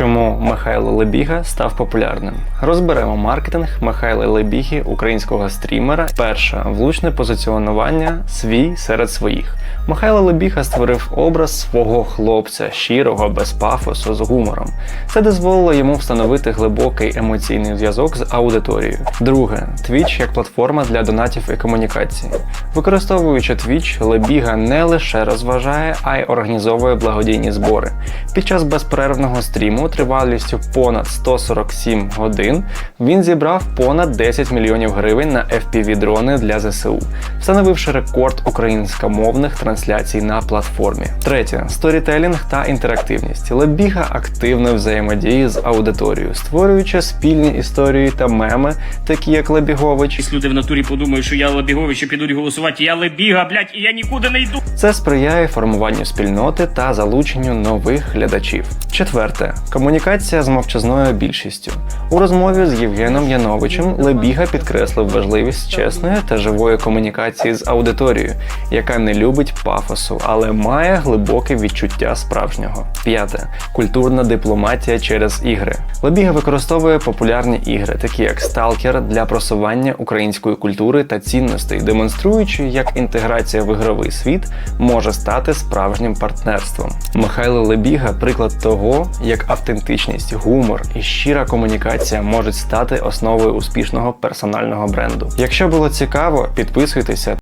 Чому Михайло Лебіга став популярним? Розберемо маркетинг Михайла Лебіги, українського стрімера. Перше влучне позиціонування свій серед своїх. Михайло Лебіга створив образ свого хлопця, щирого, без пафосу, з гумором. Це дозволило йому встановити глибокий емоційний зв'язок з аудиторією. Друге, Twitch як платформа для донатів і комунікації. Використовуючи Twitch, Лебіга не лише розважає, а й організовує благодійні збори. Під час безперервного стріму тривалістю понад 147 годин він зібрав понад 10 мільйонів гривень на FPV-дрони для ЗСУ, встановивши рекорд українськомовних трансляцій на платформі. Третє сторітелінг та інтерактивність. Лебіга активно взаємодіє з аудиторією, створюючи спільні історії та меми, такі як Лебігович, Якщо люди в натурі подумають, що я Лебігович і підуть голосувати, я Лебіга, блядь, і я нікуди не йду. Це сприяє формуванню спільноти та залученню нових глядачів. Четверте комунікація з мовчазною більшістю. У розмові з Євгеном Яновичем Лебіга підкреслив важливість чесної та живої комунікації з аудиторією, яка не любить пафосу, але має глибоке відчуття справжнього. П'яте культурна дипломатія через ігри. Лебіга використовує популярні ігри, такі як Stalker, для просування української культури та цінностей, демонструючи, як інтеграція в ігровий світ може стати справжнім партнерством. Михайло Лебіга приклад того, як автентичність, гумор і щира комунікація можуть стати основою успішного персонального бренду. Якщо було цікаво, підписуйтеся